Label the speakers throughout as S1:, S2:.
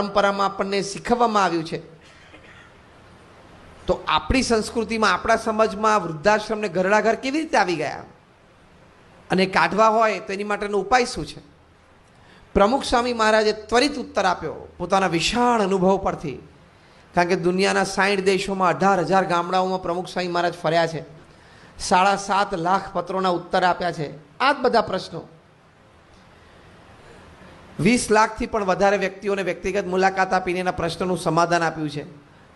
S1: પરંપરામાં આપણને શીખવવામાં આવ્યું છે. તો આપણી સંસ્કૃતિમાં, આપણા સમાજમાં વૃદ્ધાશ્રમને ઘરડા ઘર કેવી રીતે આવી ગયા? અને કાઢવા હોય તો એની માટેનો ઉપાય શું છે? પ્રમુખ સ્વામી મહારાજે ત્વરિત ઉત્તર આપ્યો, પોતાના વિશાળ અનુભવ પરથી. કારણ કે દુનિયાના સાઠ દેશોમાં અઢાર હજાર ગામડાઓમાં પ્રમુખ સ્વામી મહારાજ ફર્યા છે. સાડા સાત લાખ પત્રોના ઉત્તર આપ્યા છે. આ જ બધા પ્રશ્નો. વીસ લાખથી પણ વધારે વ્યક્તિઓને વ્યક્તિગત મુલાકાત આપીને એના પ્રશ્નનું સમાધાન આપ્યું છે.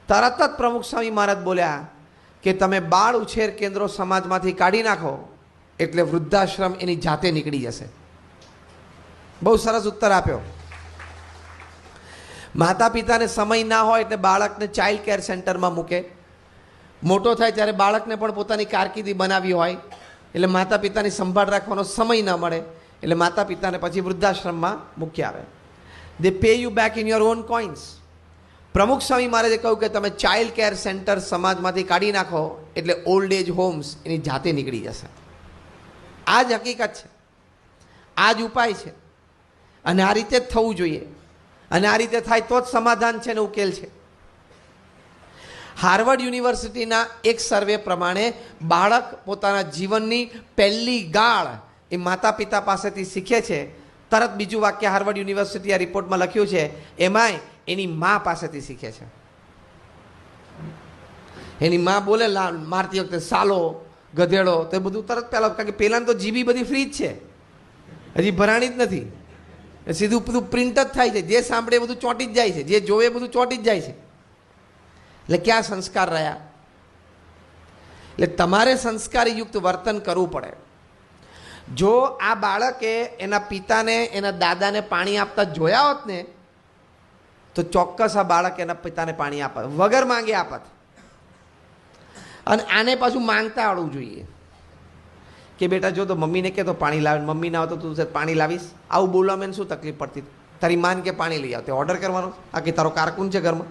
S1: તરત જ પ્રમુખ સ્વામી મહારાજ બોલ્યા કે તમે બાળ ઉછેર કેન્દ્રો સમાજમાંથી કાઢી નાખો, એટલે વૃદ્ધાશ્રમ એની જાતે નીકળી જશે. બહુ સરસ ઉત્તર આપ્યો. માતા પિતાને સમય ના હોય એટલે બાળકને ચાઇલ્ડ કેર સેન્ટરમાં મૂકે. મોટો થાય ત્યારે બાળકને પણ પોતાની કારકિર્દી બનાવી હોય, એટલે માતા પિતાની સંભાળ રાખવાનો સમય ન મળે. એટલે માતા પિતાને પછી વૃદ્ધાશ્રમમાં મૂકી આવે. They pay you back in your own coins Pramukh Swami મહારાજે કહ્યું કે તમે ચાઇલ્ડ કેર સેન્ટર સમાજમાંથી કાઢી નાખો, એટલે ઓલ્ડ એજ હોમ્સ એની જાતે નીકળી જશે. આ જ હકીકત છે. આ જ ઉપાય છે. અને આ રીતે જ થવું જોઈએ. અને આ રીતે થાય તો જ સમાધાન છે ને ઉકેલ છે. હાર્વર્ડ યુનિવર્સિટીના એક સર્વે પ્રમાણે બાળક પોતાના જીવનની પહેલી ગાળ એ માતા પિતા પાસેથી શીખે છે. તરત બીજું વાક્ય હાર્વર્ડ યુનિવર્સિટી આ રિપોર્ટમાં લખ્યું છે. એમાંય એની મા પાસેથી શીખે છે. એની મા બોલે મારતી વખતે સાલો, ગધેડો, તો બધું તરત પહેલાં કારણ કે પહેલાં તો જીબી બધી ફ્રી જ છે. હજી ભરાણી જ નથી. સીધું બધું પ્રિન્ટ જ થાય છે. જે સાંભળે બધું ચોંટી જ જાય છે. જે જોવે બધું ચોંટી જ જાય છે. એટલે ક્યાં સંસ્કાર રહ્યા? એટલે તમારે સંસ્કારયુક્ત વર્તન કરવું પડે. જો આ બાળકે એના પિતાને, એના દાદાને પાણી આપતા જોયા હોત ને, તો ચોક્કસ આ બાળક એના પિતાને પાણી આપત, વગર માંગે આપત. અને આને પાછું માંગતા આવડવું જોઈએ. કે બેટા, જો તો મમ્મીને કે તો પાણી લાવે, મમ્મી ના આવતો તું પાણી લાવીશ. આવું બોલવામાં મેં શું તકલીફ પડતી તારી માન કે પાણી લઈ આવતી ઓર્ડર કરવાનો? આ કે તારો કારકુન છે ઘરમાં?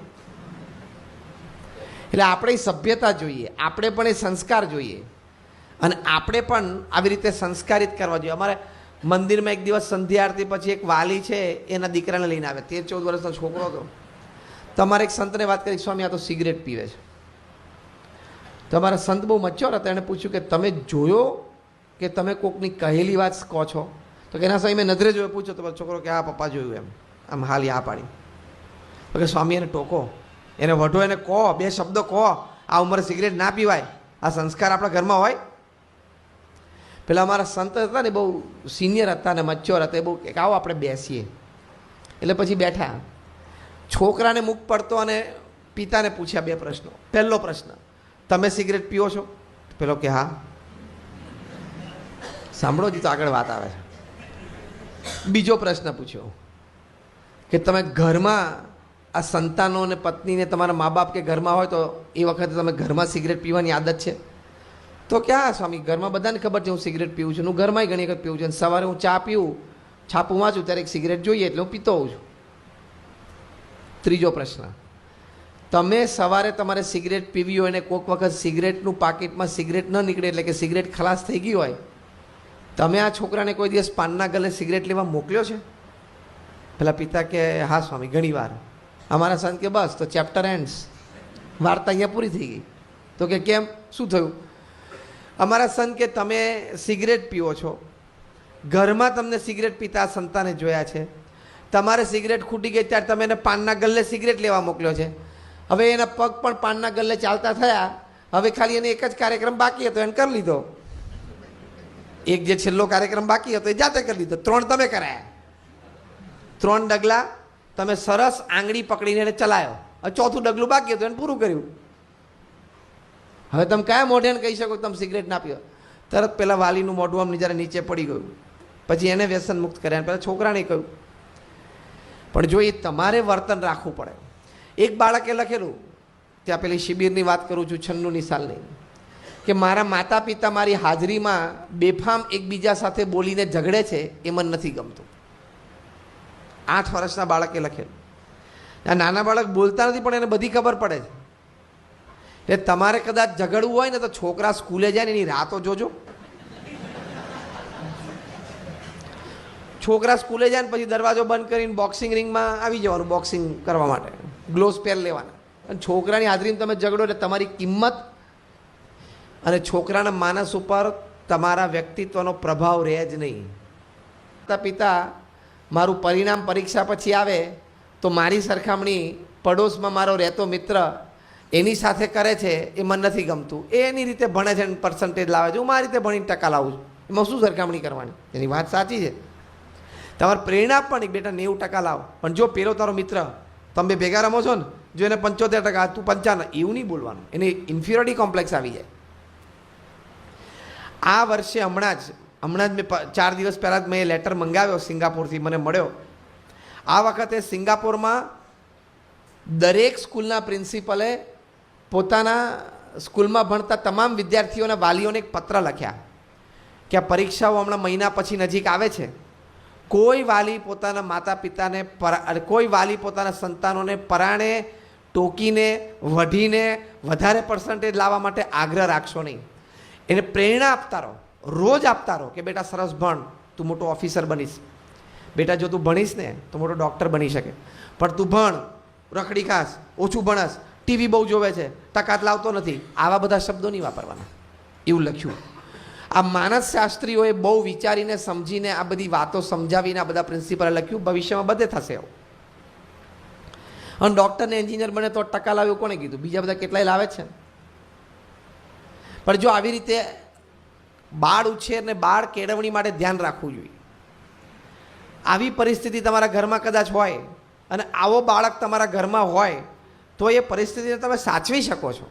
S1: એટલે આપણે સભ્યતા જોઈએ, આપણે પણ એ સંસ્કાર જોઈએ. અને આપણે પણ આવી રીતે સંસ્કારિત કરવા જોઈએ. અમારે મંદિરમાં એક દિવસ સંધ્યા આરતી પછી એક વાલી છે, એના દીકરાને લઈને આવે. તેર ચૌદ વર્ષનો છોકરો હતો. તમારે એક સંતને વાત કરી, સ્વામી, આ તો સિગરેટ પીવે છે. તમારા સંત બહુ મચ્યોર હતા. એણે પૂછ્યું કે, તમે જોયો કે તમે કોકની કહેલી વાત કહો છો? તો કે એના સામે મેં નજરે જોયો. પૂછ્યો તો છોકરો કે આ પપ્પા જોયું એમ. આમ હાલી આ પાડી. તો કે, સ્વામી, એને ટોકો. એને વઢો, એને કહો. બે શબ્દો કહો. આ ઉંમરે સિગરેટ ના પીવાય. આ સંસ્કાર આપણા ઘરમાં હોય. પેલા અમારા સંત હતા ને બહુ સિનિયર હતા ને મચ્યોર હતા, એ બહુ કે આવો આપણે બેસીએ. એટલે પછી બેઠા. છોકરાને મુખ પડતો અને પિતાને પૂછ્યા બે પ્રશ્નો. પહેલો પ્રશ્ન, તમે સિગરેટ પીઓ છો? પેલો કે, હા. સાંભળો જ, તો આગળ વાત આવે છે. બીજો પ્રશ્ન પૂછ્યો, કે તમે ઘરમાં આ સંતાનો અને પત્નીને તમારા મા બાપ કે ઘરમાં હોય તો એ વખતે તમે ઘરમાં સિગરેટ પીવાની આદત છે? તો ક્યાં સ્વામી, ઘરમાં બધાને ખબર છે હું સિગરેટ પીવું છું. હું ઘરમાંય ઘણી વખત પીવું છું. સવારે હું ચા પીવું, છાપું વાંચું, ત્યારે એક સિગરેટ જોઈએ એટલે હું પીતો હોઉં છું. ત્રીજો પ્રશ્ન. તમે સવારે તમારે સિગરેટ પીવી હોય અને કોઈક વખત સિગરેટનું પાકીટમાં સિગરેટ ન નીકળે એટલે કે સિગરેટ ખલાસ થઈ ગઈ હોય, તમે આ છોકરાને કોઈ દિવસ પાનના ગલે સિગરેટ લેવા મોકલ્યો છે? પેલા પિતા કે, હા, સ્વામી, ઘણી વાર. અમારા સંત કે, બસ, તો ચેપ્ટર એન્ડ્સ વાર્તા અહીંયા પૂરી થઈ ગઈ. તો કે, કેમ? શું થયું? અમારા સંત કે તમે સિગરેટ પીવો છો. ઘરમાં તમને સિગરેટ પીતા સંતાને જોયા છે. તમારે સિગરેટ ખૂટી ગઈ ત્યારે તમે એને પાનના ગલ્લે સિગરેટ લેવા મોકલ્યો છે. હવે એના પગ પણ પાનના ગલ્લે ચાલતા થયા. હવે ખાલી એને એક જ કાર્યક્રમ બાકી હતો, એને કરી લીધો. એક જે છેલ્લો કાર્યક્રમ બાકી હતો એ જાતે કરી લીધો. ત્રણ તમે કરાયા. ત્રણ ડગલા તમે સરસ આંગળી પકડીને એને ચલાયો. ચોથું ડગલું બાકી હતું, એને પૂરું કર્યું. હવે તમે કયા મોઢેને કહી શકો તમે સિગરેટ ના પીઓ. તરત પેલા વાલીનું મોઢું આમ જ્યારે નીચે પડી ગયું. પછી એને વ્યસન મુક્ત કર્યા પેલા છોકરાને કહ્યું. પણ જો એ તમારે વર્તન રાખવું પડે. એક બાળકે લખેલું, ત્યાં પેલી શિબિરની વાત કરું છું છન્નુની સાલની કે મારા માતા પિતા મારી હાજરીમાં બેફામ એકબીજા સાથે બોલીને ઝઘડે છે એ મને નથી ગમતું. આઠ વર્ષના બાળકે લખેલું. નાના બાળક બોલતા નથી, પણ એને બધી ખબર પડે છે. એટલે તમારે કદાચ ઝઘડવું હોય ને તો છોકરા સ્કૂલે જાય ને એની રાતો જોજો. છોકરા સ્કૂલે જાય ને પછી દરવાજો બંધ કરીને બોક્સિંગ રિંગમાં આવી જવાનું બોક્સિંગ કરવા માટે. ગ્લોવ્સ પહેર લેવાના. અને છોકરાની હાજરીમાં તમે ઝઘડો એટલે તમારી કિંમત અને છોકરાના માનસ ઉપર તમારા વ્યક્તિત્વનો પ્રભાવ રહે જ નહીં. પિતા મારું પરિણામ પરીક્ષા પછી આવે તો મારી સરખામણી પડોશમાં મારો રહેતો મિત્ર એની સાથે કરે છે એ મને નથી ગમતું. એ એની રીતે ભણે છે પર્સન્ટેજ લાવે છે. હું મારી રીતે ભણીને ટકા લાવું છું. એમાં શું સરખામણી કરવાની? એની વાત સાચી છે. તમારે પ્રેરણા પણ બેટા નેવું ટકા લાવો. પણ જો પેલો તારો મિત્ર, તમે ભેગા રમો છો ને, જો એને પંચોતેર ટકા તું પંચાવન, એવું નહીં બોલવાનું. એને ઇન્ફિયોરિટી કોમ્પ્લેક્સ આવી જાય. આ વર્ષે હમણાં જ હમણાં જ મેં ચાર દિવસ પહેલાં જ મેં એ લેટર મંગાવ્યો સિંગાપોરથી, મને મળ્યો. આ વખતે સિંગાપોરમાં દરેક સ્કૂલના પ્રિન્સિપલે પોતાના સ્કૂલમાં ભણતા તમામ વિદ્યાર્થીઓના વાલીઓને એક પત્ર લખ્યા કે આ પરીક્ષાઓ હમણાં મહિના પછી નજીક આવે છે. કોઈ વાલી પોતાના માતા પિતાને કોઈ વાલી પોતાના સંતાનોને પરાણે ટોકીને, વઢીને વધારે પર્સન્ટેજ લાવવા માટે આગ્રહ રાખશો નહીં. એને પ્રેરણા આપતા રહો, રોજ આપતા રહો કે, બેટા, સરસ ભણ, તું મોટો ઓફિસર બનીશ. બેટા, જો તું ભણીશ ને, તો મોટો ડૉક્ટર બની શકે. પણ તું ભણ, રખડી ખાસ ઓછું ભણસ ટીવી બહુ જોવે છે ટકાત લાવતો નથી. આવા બધા શબ્દો નહીં વાપરવાના. એવું લખ્યું. આ માનસ શાસ્ત્રીઓએ બહુ વિચારીને સમજીને આ બધી વાતો સમજાવીને આ બધા પ્રિન્સિપલે લખ્યું, ભવિષ્યમાં બધે થશે એવું અને ડૉક્ટરને એન્જિનિયર બને તો ટકા લાવ્યું, કોણે કીધું? બીજા બધા કેટલાય લાવે છે? પણ જો આવી રીતે બાળ ઉછેર ને બાળ કેળવણી માટે ધ્યાન રાખવું જોઈએ. આવી પરિસ્થિતિ તમારા ઘરમાં કદાચ હોય અને આવો બાળક તમારા ઘરમાં હોય તો એ પરિસ્થિતિને તમે સાચવી શકો છો.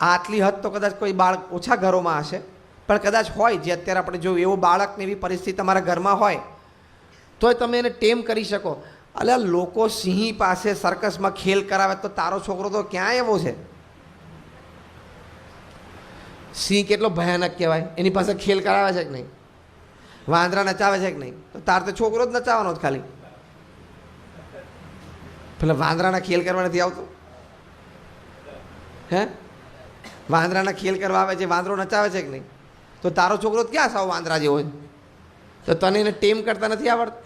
S1: આટલી હદ તો કદાચ કોઈ બાળક ઓછા ઘરોમાં હશે, પણ કદાચ હોય જે અત્યારે આપણે જોયું, એવું બાળકને એવી પરિસ્થિતિ તમારા ઘરમાં હોય, તોય તમે એને ટેમ કરી શકો. અલ્યા લોકો સિંહ પાસે સર્કસમાં ખેલ કરાવે તો તારો છોકરો તો ક્યાં એવો છે? સિંહ કેટલો ભયાનક કહેવાય? એની પાસે ખેલ કરાવે છે કે નહીં? વાંદરા નચાવે છે કે નહીં? તો તાર તો છોકરો જ નચાવવાનો જ ખાલી. પેલા વાંદરાના ખેલ કરવા નથી આવતો? હે? વાંદરાના ખેલ કરવા આવે છે, વાંદરો નચાવે છે કે નહીં? તો તારો છોકરો ક્યાં સાવ વાંદરા જેવો છે? તો તને એને ટેમ કરતા નથી આવડતું?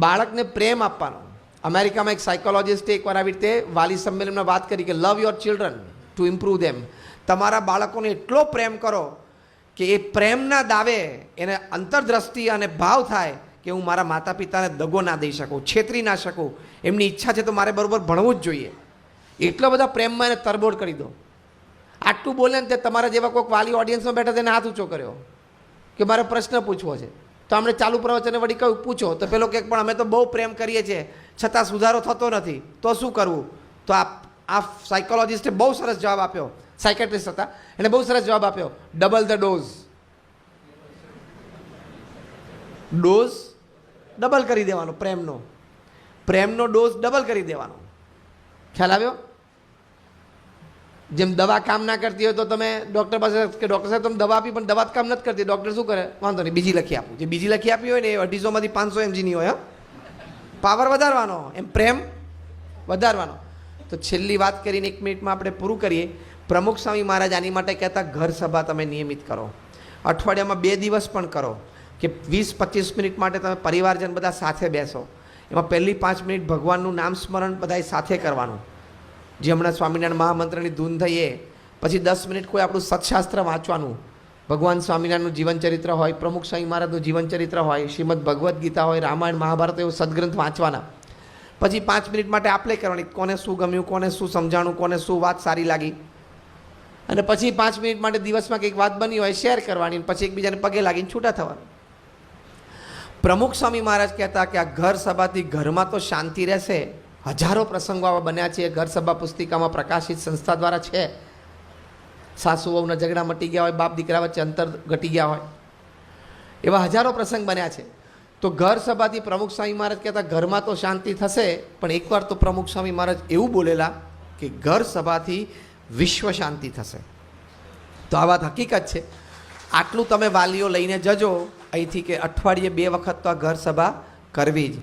S1: બાળકને પ્રેમ આપવાનો. અમેરિકામાં એક સાયકોલોજિસ્ટે એકવાર આવી રીતે વાલી સંમેલનમાં વાત કરી કે love your children to improve them તમારા બાળકોને એટલો પ્રેમ કરો કે એ પ્રેમના દાવે એને અંતરદ્રષ્ટિ અને ભાવ થાય કે હું મારા માતા પિતાને દગો ના દઈ શકું, છેતરી ના શકું. એમની ઈચ્છા છે તો મારે બરોબર ભણવું જ જોઈએ. એટલા બધા પ્રેમમાં એને તરબોળ કરી દો. આટલું બોલે ને તે તમારા જેવા કોઈક વાલી ઓડિયન્સમાં બેઠા તેને હાથ ઊંચો કર્યો. કે મારે પ્રશ્ન પૂછવો છે. તો આપણે ચાલુ પ્રવચને વળી કહ્યું, પૂછો. તો પેલો કે, પણ અમે તો બહુ પ્રેમ કરીએ છીએ. છતાં સુધારો થતો નથી. તો શું કરવું? તો આ આ સાયકોલોજિસ્ટે બહુ સરસ જવાબ આપ્યો. સાયકેટ્રિસ્ટ હતા. એને બહુ સરસ જવાબ આપ્યો. Double the dose dose double કરી દેવાનો પ્રેમનો. પ્રેમનો ડોઝ ડબલ કરી દેવાનો. ખ્યાલ આવ્યો? જેમ દવા કામ ના કરતી હોય તો તમે ડૉક્ટર પાસે કે ડૉક્ટર સાહેબ, તમે દવા આપી, પણ દવા કામ નથી કરતી. ડૉક્ટર શું કરે? વાંધો નહીં, બીજી લખી આપું. જે બીજી લખી આપી હોય ને, એ અઢીસોમાંથી પાંચસો એમજીની હોય પાવર વધારવાનો. એમ પ્રેમ વધારવાનો. તો છેલ્લી વાત કરીને એક મિનિટમાં આપણે પૂરું કરીએ. પ્રમુખ સ્વામી મહારાજ આની માટે કહેતા, ઘર સભા તમે નિયમિત કરો. અઠવાડિયામાં બે દિવસ પણ કરો. કે વીસ, પચીસ મિનિટ માટે તમે પરિવારજન બધા સાથે બેસો. એમાં પહેલી પાંચ મિનિટ ભગવાનનું નામ સ્મરણ બધાએ સાથે કરવાનું. જે હમણાં સ્વામિનારાયણ મહામંત્રની ધૂન થઈએ, પછી દસ મિનિટ કોઈ આપણું સત્શાસ્ત્ર વાંચવાનું. ભગવાન સ્વામિનારાયણનું જીવનચરિત્ર હોય, પ્રમુખ સ્વામી મહારાજનું જીવનચરિત્ર હોય, શ્રીમદ ભગવદ્ ગીતા હોય, રામાયણ, મહાભારત એવું સદગ્રંથ વાંચવાના. પછી પાંચ મિનિટ માટે આપલે કરવાની, કોને શું ગમ્યું, કોને શું સમજાણું, કોને શું વાત સારી લાગી. અને પછી પાંચ મિનિટ માટે દિવસમાં કંઈક વાત બની હોય, શેર કરવાની, પછી એકબીજાને પગે લાગીને છૂટા થવાનું. પ્રમુખ સ્વામી મહારાજ કહેતા કે આ ઘર સભાથી ઘરમાં તો શાંતિ રહેશે. હજારો પ્રસંગો આવા બન્યા છે. ઘર સભા પુસ્તિકામાં પ્રકાશિત સંસ્થા દ્વારા છે. સાસુ વહુના ઝઘડા મટી ગયા હોય, બાપ દીકરા વચ્ચે અંતર ઘટી ગયા હોય. એવા હજારો પ્રસંગ બન્યા છે. તો ઘર સભાથી પ્રમુખ સ્વામી મહારાજ કહેતા, ઘરમાં તો શાંતિ થશે. પણ એકવાર તો પ્રમુખ સ્વામી મહારાજ એવું બોલેલા કે ઘર સભાથી વિશ્વ શાંતિ થશે. તો આ વાત હકીકત છે. આટલું તમે વાલીઓ લઈને જજો. અહીંથી કે અઠવાડિયે બે વખત તો આ ઘર સભા કરવી જ.